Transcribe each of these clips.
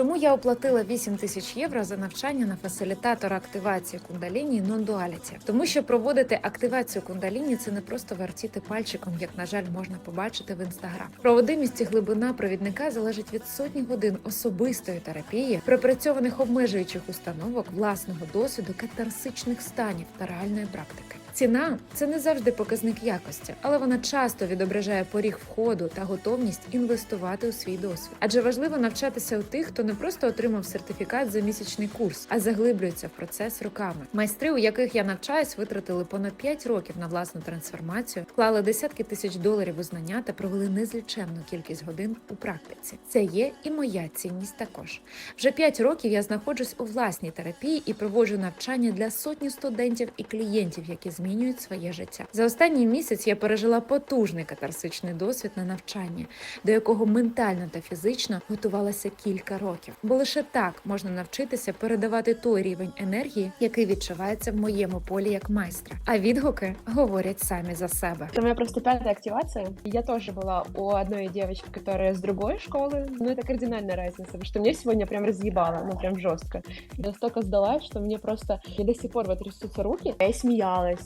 Чому я оплатила 8 тисяч євро за навчання на фасилітатора активації кундаліні non-duality? Тому що проводити активацію кундаліні це не просто вертіти пальчиком, як на жаль можна побачити в інстаграм. Проводимість і глибина провідника залежить від сотні годин особистої терапії, пропрацьованих обмежуючих установок, власного досвіду, катарсичних станів та реальної практики. Ціна це не завжди показник якості, але вона часто відображає поріг входу та готовність інвестувати у свій досвід. Адже важливо навчатися у тих, хто не просто отримав сертифікат за місячний курс, а заглиблюється в процес роками. Майстри, у яких я навчаюсь, витратили понад 5 років на власну трансформацію, вклали десятки тисяч доларів у знання та провели незліченну кількість годин у практиці. Це є і моя цінність також. Вже 5 років я знаходжусь у власній терапії і проводжу навчання для сотні студентів і клієнтів, які змінюють своє життя. За останній місяць я пережила потужний катарсичний досвід на навчанні, до якого ментально та фізично готувалася кілька років. Бо лише так можна навчитися передавати той рівень енергії, який відчувається в моєму полі як майстра. А відгуки говорять самі за себе. Это моя просто пятая активация. Я тоже была у одной девочки, которая с другой школы. Но это кардинальная разница, потому что мне сегодня прям разъебало, ну прям жестко. Я настолько сдалась, что мне просто мне до сих пор вот трясутся руки. Я и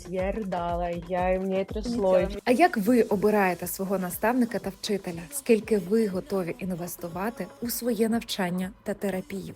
я ридала, я и трясло. А як ви обираєте свого наставника та вчителя? Скільки ви готові інвестувати у своє навчання та терапію?